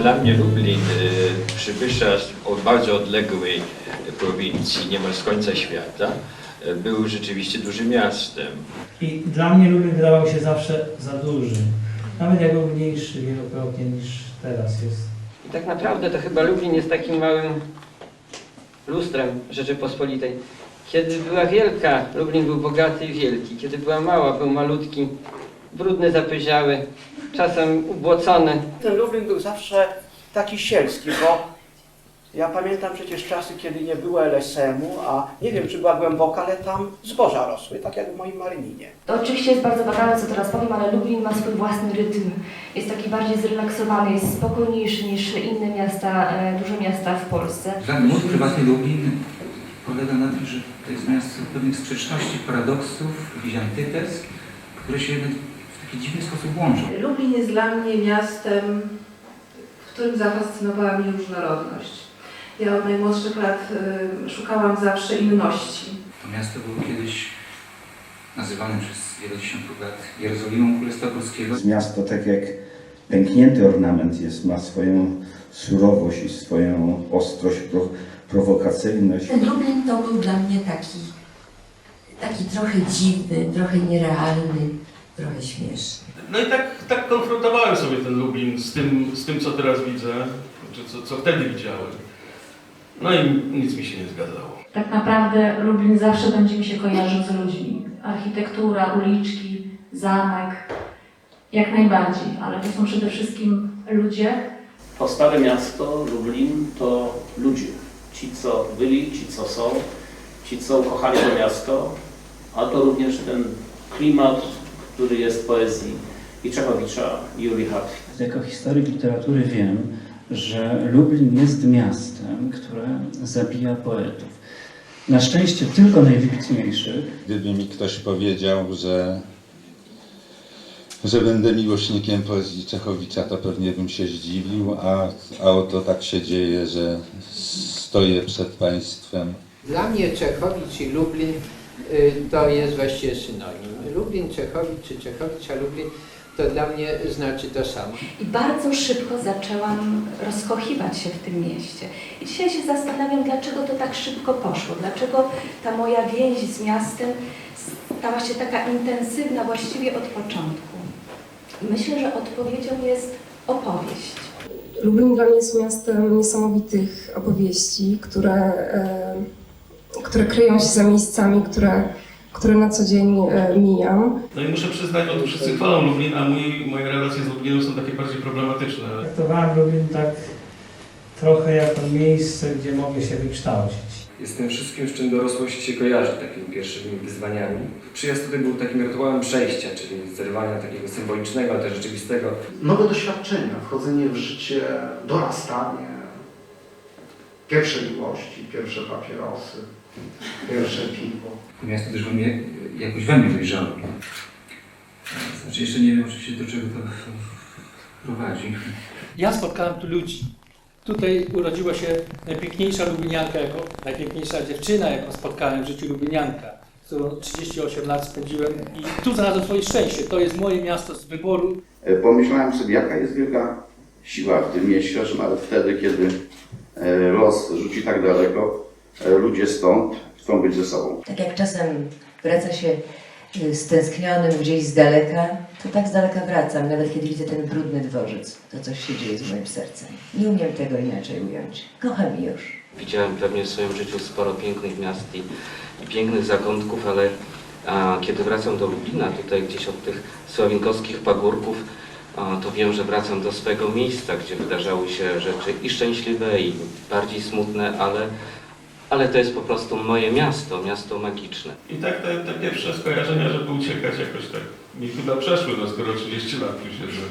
Dla mnie Lublin, y, przybysza od bardzo odległej prowincji, niemal z końca świata, y, był rzeczywiście dużym miastem. I dla mnie Lublin wydawał się zawsze za duży. Nawet jak był mniejszy wielokrotnie niż teraz jest. I tak naprawdę to chyba Lublin jest takim małym lustrem Rzeczypospolitej. Kiedy była wielka, Lublin był bogaty i wielki. Kiedy była mała, był malutki, brudny, zapyziały, czasem ubłocony. Ten Lublin był zawsze taki sielski, bo ja pamiętam przecież czasy, kiedy nie było LSM-u, a nie wiem, czy była głęboka, ale tam zboża rosły, tak jak w moim Maryninie. To oczywiście jest bardzo banalne, co teraz powiem, ale Lublin ma swój własny rytm. Jest taki bardziej zrelaksowany, jest spokojniejszy niż inne miasta, e, duże miasta w Polsce. Dla mnie mój prywatny Lublin polega na tym, że to jest miasto pewnych sprzeczności, paradoksów, jakichś antytez, które się taki dziwny sposób łączą. Lublin jest dla mnie miastem, w którym zafascynowała mnie różnorodność. Ja od najmłodszych lat y, szukałam zawsze inności. To miasto było kiedyś nazywane przez wiele dziesiątków lat Jerozolimą Królestwa Polskiego. Miasto, tak jak pęknięty ornament jest, ma swoją surowość i swoją ostrość, pro, prowokacyjność. Ten Lublin to był dla mnie taki, taki trochę dziwny, trochę nierealny, trochę śmieszny. No i tak, tak konfrontowałem sobie ten Lublin z tym, z tym co teraz widzę, czy co, co wtedy widziałem. No i nic mi się nie zgadzało. Tak naprawdę Lublin zawsze będzie mi się kojarzył z ludźmi. Architektura, uliczki, zamek, jak najbardziej, ale to są przede wszystkim ludzie. To stare miasto, Lublin, to ludzie. Ci, co byli, ci, co są, ci, co ukochali to miasto, a to również ten klimat, który jest w poezji i Czechowicza, i Julii Hartwig. Jako historyk literatury wiem, że Lublin jest miastem, które zabija poetów. Na szczęście tylko najwybitniejszych. Gdyby mi ktoś powiedział, że, że będę miłośnikiem poezji Czechowicza, to pewnie bym się zdziwił, a, a oto tak się dzieje, że stoję przed Państwem. Dla mnie Czechowicz i Lublin to jest właściwie synonim. Lublin, Czechowicz czy Czechowicz, a Lublin to dla mnie znaczy to samo. I bardzo szybko zaczęłam rozkochiwać się w tym mieście. I dzisiaj się zastanawiam, dlaczego to tak szybko poszło, dlaczego ta moja więź z miastem stała się taka intensywna właściwie od początku. Myślę, że odpowiedzią jest opowieść. Lublin dla mnie jest miastem niesamowitych opowieści, które, e, które kryją się za miejscami, które, które na co dzień e, mijam. No i muszę przyznać, bo tu wszyscy chwalą Lublin, a mój, moje relacje z Lublinem są takie bardziej problematyczne. Traktowałem Lublin tak trochę jako miejsce, gdzie mogę się wykształcić. Jestem wszystkim, z czym dorosłość się kojarzy, takimi pierwszymi wyzwaniami. Przyjazd tutaj był takim rytuałem przejścia, czyli zerwania takiego symbolicznego, ale też rzeczywistego. Nowe doświadczenia, wchodzenie w życie, dorastanie, pierwsze miłości, pierwsze papierosy, pierwsze piwo. To miasto też we mnie, jakoś we mnie dojrzało. Znaczy jeszcze nie wiem oczywiście do czego to prowadzi. Ja spotkałem tu ludzi. Tutaj urodziła się najpiękniejsza Lublinianka, jako, najpiękniejsza dziewczyna, jaką spotkałem w życiu Lublinianka, z którą 38 lat spędziłem i tu znalazłem swoje szczęście. To jest moje miasto z wyboru. E, Pomyślałem sobie, jaka jest wielka siła w tym mieście, że nawet wtedy, kiedy e, los rzuci tak daleko, ludzie stąd chcą być ze sobą. Tak jak czasem wraca się y, stęsknionym gdzieś z daleka, to tak z daleka wracam, nawet kiedy widzę ten brudny dworzec. To coś się dzieje z moim sercem. Nie umiem tego inaczej ująć. Kocham już. Widziałem pewnie w swoim życiu sporo pięknych miast i, i pięknych zakątków, ale a, kiedy wracam do Lublina, tutaj gdzieś od tych sławinkowskich pagórków, a, to wiem, że wracam do swojego miejsca, gdzie wydarzały się rzeczy i szczęśliwe, i bardziej smutne, ale, ale to jest po prostu moje miasto, miasto magiczne. I tak te, te pierwsze skojarzenia, żeby uciekać jakoś tak mi chyba przeszły, no skoro 30 lat tu siedzę.